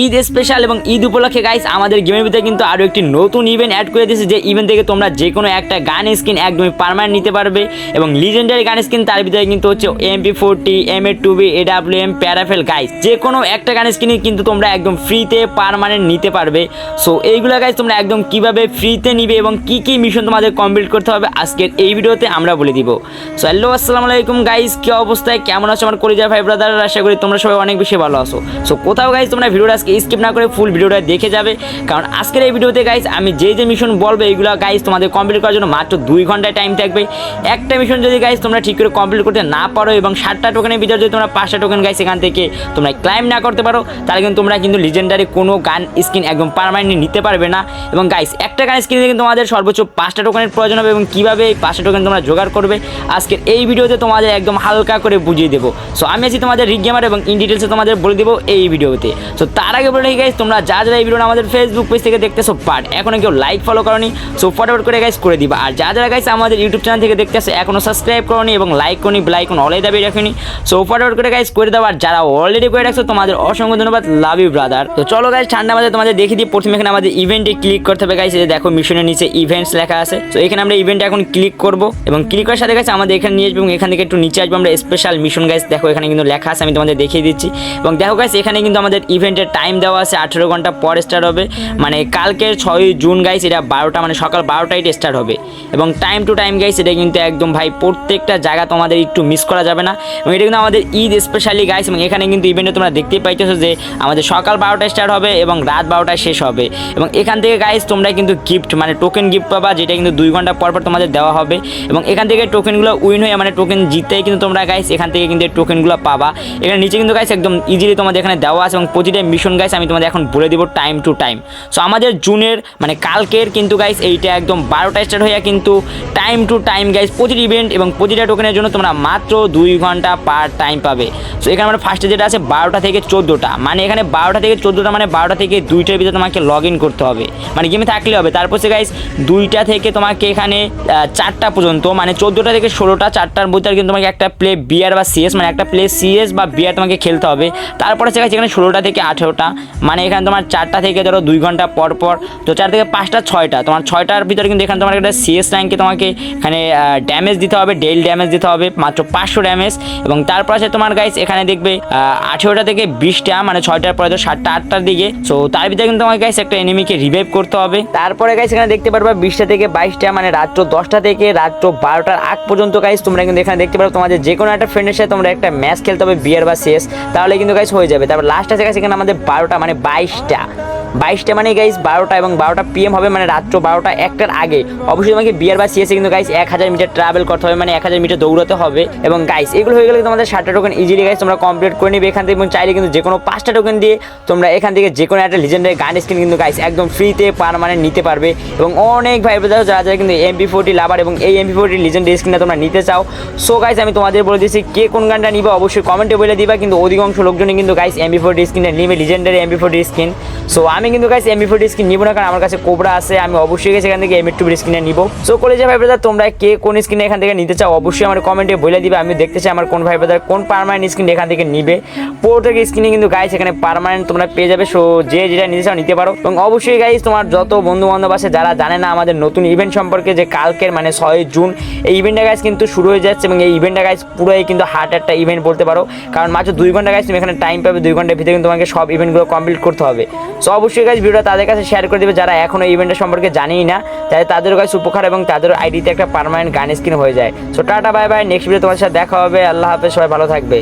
Eid special এবং ঈদ উপলক্ষে guys আমাদের গেমের ভিতরে কিন্তু আরও একটি নতুন ইভেন্ট অ্যাড করে দিয়েছে। যে ইভেন্ট থেকে তোমরা যে কোনো একটা গান স্কিন একদমই পারমানেন্ট নিতে পারবে এবং লিজেন্ডারি গান স্কিন তার ভিতরে কিন্তু হচ্ছে MP forty M A two B A W M Parafal guys যে কোনো একটা গান স্কিনই কিন্তু তোমরা একদম ফ্রিতে পারমানেন্ট নিতে পারবে। সো এইগুলো গাইস তোমরা একদম কীভাবে ফ্রিতে নিবে এবং কি কি মিশন তোমাদের কমপ্লিট করতে হবে, আজকের এই ভিডিওতে আমরা বলে দিব। সো হ্যালো আসসালামু আলাইকুম গাইস কি অবস্থায়? কেমন আছো আমার কলিজা ভাই ব্রাদার আশা করি তোমরা সবাই অনেক বেশি ভালো আছো। সো কোথাও গাইস তোমরা ভিডিওটা আজকে স্কিপ না করে ফুল ভিডিওটা দেখে যাবে। কারণ আজকের এই ভিডিওতে গাইস আমি যে যে মিশন বলব, এইগুলো গাইস তোমাদের কমপ্লিট করার জন্য মাত্র দুই ঘন্টায় টাইম থাকবে। একটা মিশন যদি গাইস তোমরা ঠিক করে কমপ্লিট করতে না পারো এবং ষাটটা টোকেনের ভিতরে যদি তোমরা পাঁচটা টোকেন গাইস এখান থেকে তোমরা ক্লাইম না করতে পারো, তাহলে কিন্তু তোমরা কিন্তু লিজেন্ডারি কোনো গান স্কিন একদম পারমানেন্ট নিতে পারবে না। এবং গাইস একটা গান স্কিন কিন্তু তোমাদের সর্বোচ্চ পাঁচটা টোকেনের প্রয়োজন হবে এবং কীভাবে এই পাঁচটা টোকেন তোমরা জোগাড় করবে, আজকের এই ভিডিওতে তোমাদের একদম হালকা করে বুঝিয়ে দেবো। সো আমি আছি তোমাদের রিক গেমার এবং ইন ডিটেলসে তোমাদের বলে দেবো এই ভিডিওতে। সো তার আগে বলে গাইস তোমরা যা যারা এই ভিডিওটা আমাদের ফেসবুক পেজ থেকে দেখতেছো বাট এখনও কেউ লাইক ফলো করনি সো ফটাফট করে গাইস করে দিবা। আর যা যারা গাইস আমাদের ইউটিউব চ্যানেল থেকে দেখতেছো, এখনও সাবস্ক্রাইব করনি এবং লাইক করনি বেলাইকন অলাই দাবি রাখনি। সো ফটাফট করে গাইজ করে দাও, আর যারা অলরেডি করে রাখছো, তোমাদের অসংখ্য ধন্যবাদ লাভ ইউ ব্রাদার তো চলো গাইস ঠান্ডা মাঝে তোমাদের দেখিয়ে দিই, প্রথমে এখানে আমাদের ইভেন্টে ক্লিক করতে হবে যে দেখো মিশনের নিচে ইভেন্টস লেখা আছে। তো এখানে আমরা ইভেন্টে এখন ক্লিক করব এবং ক্লিক করার সাথে গাইস আমাদের এখানে নিয়ে আসবে এবং এখান থেকে একটু নিচে আসব, আমরা স্পেশাল মিশন গাইস দেখো এখানে কিন্তু লেখা আছে, আমি তোমাদের দেখিয়ে দিচ্ছি। এবং দেখো গাইস এখানে কিন্তু আমাদের ইভেন্টের টাইম দেওয়া আছে, আঠেরো ঘণ্টা পর স্টার্ট হবে। মানে কালকের ছয়ই জুন গাইস এটা বারোটা মানে সকাল বারোটায় স্টার্ট হবে। এবং টাইম টু টাইম গাইস এটা কিন্তু একদম ভাই প্রত্যেকটা জায়গা তোমাদের একটু মিস করা যাবে না। এবং এটা কিন্তু আমাদের ঈদ স্পেশালি গাইস এবং এখানে কিন্তু ইভেন্টে তোমরা দেখতেই পাইতেছো যে আমাদের সকাল বারোটায় স্টার্ট হবে এবং রাত বারোটায় শেষ হবে। এবং এখান থেকে গাইস তোমরা কিন্তু গিফট মানে টোকেন গিফট পাবা, যেটা কিন্তু দুই ঘণ্টা পর পর তোমাদের দেওয়া হবে। এবং এখান থেকে টোকেনগুলো উইন হয়ে মানে টোকেন জিততেই কিন্তু তোমরা গাইস এখান থেকে কিন্তু টোকেনগুলো পাবা। এখানে নিচে কিন্তু গাইস একদম ইজিলি তোমাদের এখানে দেওয়া আছে এবং প্রতিটা মিশন গাইস আমি তোমাদের এখন বলে দিব টাইম টু টাইম সো আমাদের জুনের মানে কালকের কিন্তু গাইস এইটা একদম বারোটা স্টার্ট হয়ে কিন্তু টাইম টু টাইম গাইস প্রতিটি ইভেন্ট এবং প্রতিটা টোকেনের জন্য তোমরা মাত্র দুই ঘণ্টা পার টাইম পাবে। সো এখানে আমার ফার্স্টে যেটা আছে, বারোটা থেকে চোদ্দোটা। মানে এখানে বারোটা থেকে চোদ্দোটা মানে বারোটা থেকে দুইটার ভিতরে তোমাকে লগ ইন করতে হবে। মানে গেমে থাকলে হবে। তারপর সে গাইস দুইটা থেকে তোমাকে এখানে চারটা পর্যন্ত মানে চোদ্দোটা থেকে ষোলোটা, চারটার মধ্যে আর কিন্তু তোমাকে একটা প্লে বিয়ার বা সিএস মানে একটা প্লে সিএস বা বিয়ার তোমাকে খেলতে হবে। তারপরে সে গাইস এখানে ষোলোটা থেকে আঠেরোটা মানে এখানে তোমার চারটা থেকে ধরো দুই ঘণ্টা পর পর, তো চার থেকে পাঁচটা ছয়টা। তোমার ছয়টার ভিতরে কিন্তু এখানে তোমার একটা সিএস র্যাঙ্কে তোমাকে এখানে ড্যামেজ দিতে হবে ডেল ড্যামেজ দিতে হবে, মাত্র পাঁচশো ড্যামেজ এবং তারপর আছে তোমার গাইস এখানে দেখবে আঠেরোটা থেকে বিশটা মানে ছয়টার পরে তো সাতটা, আটটার দিকে। সো তার ভিতরে কিন্তু তোমাকে গাইস একটা এনিমিকে রিভাইভ করতে হবে। তারপরে গাইস এখানে দেখতে পারবা বিশটা থেকে বাইশটা মানে রাত্র দশটা থেকে রাত্র বারোটার আগ পর্যন্ত গাইস তোমরা কিন্তু এখানে দেখতে পারো তোমাদের যে কোনো একটা ফ্রেন্ডের সাথে তোমরা একটা ম্যাচ খেলতে হবে বিয়ার বা শেষ তাহলে কিন্তু গাইস হয়ে যাবে। তারপর লাস্ট আছে গাইস এখানে আমাদের বারোটা মানে বাইশটা। বাইশটা মানে গাইস বারোটা এবং বারোটা পিএম হবে মানে রাত্র বারোটা একটার আগে। অবশ্যই তোমাকে বিয়ার বা সিএসে কিন্তু গাইস এক হাজার মিটার ট্রাভেল করতে হবে মানে এক হাজার মিটার দৌড়াতে হবে। এবং গাইস এগুলো হয়ে গেলে তোমাদের ষাটটা টোকেন ইজিলি গাইস তোমরা কমপ্লিট করে নিবে। এখান থেকে চাইলে কিন্তু যে কোনো পাঁচটা টোকেন দিয়ে তোমরা এখান থেকে যে কোনো একটা লিজেন্ডারি গান স্কিন কিন্তু গাইস একদম ফ্রিতে পারমানেন্ট নিতে পারবে। এবং অনেক ভাই যারা যারা কিন্তু এমপি ফোরটি লাভার এবং এই এমপি ফোরটি লিজেন্ডারি স্কিনটা তোমরা নিতে চাও। সো গাইস আমি তোমাদের বলে দিচ্ছি কে কোন গানটা নিবে অবশ্যই কমেন্টে বলে দিবা। কিন্তু অধিকাংশ লোকজনই কিন্তু গাইস এমপি ফোরটি স্কিনটা নিবে legendary MP forty skin so আমি কিন্তু গাইস এমপি ফোরটি স্কিন নিব না, কারণ আমার কাছে কোবরা আছে, আমি অবশ্যই গেছি এখান থেকে এমএ টু স্কিনে নিব। সো কলেজে ভাই ব্রাদার তোমরা কে কোন স্কিন এখান থেকে নিতে চাও, অবশ্যই আমার কমেন্টে বলে দিবে আমি দেখতে চাই আমার কোন ভাই ব্রাদার কোন পারমানেন্ট স্কিন এখান থেকে নিবে। প্রত্যেক স্কিনে কিন্তু গাইস এখানে পারমানেন্ট তোমরা পেয়ে যাবে সো যে যেটা নিতে চাও নিতে পারো। এবং অবশ্যই গাইস তোমার যত বন্ধু বান্ধব আছে, যারা জানে না আমাদের নতুন ইভেন্ট সম্পর্কে যে কালকের মানে ছয় জুন, এই ইভেন্টটা গাইস কিন্তু শুরু হয়ে যাচ্ছে, এবং এই ইভেন্টটা গাইস পুরোই কিন্তু হার্ট একটা ইভেন্ট বলতে পারো। কারণ মাত্র দুই ঘণ্টা গাইস তুমি এখানে টাইম পাবে, দুই ঘণ্টার ভিতরে কিন্তু তোমাকে সব ইভেন্টগুলো কমপ্লিট করতে হবে। সো অবশ্যই গাইস ভিডিওটা তাদের কাছে শেয়ার করে দেবে, যারা এখনও ইভেন্টের সম্পর্কে জানেই না তাই তাদের কাছে উপকার এবং তাদের আইডিতে একটা পারমানেন্ট গান স্ক্রিন হয়ে যায়। So tata bye bye next video তোমার সাথে দেখা হবে, আল্লাহ হাফেজ, সবাই ভালো থাকবে।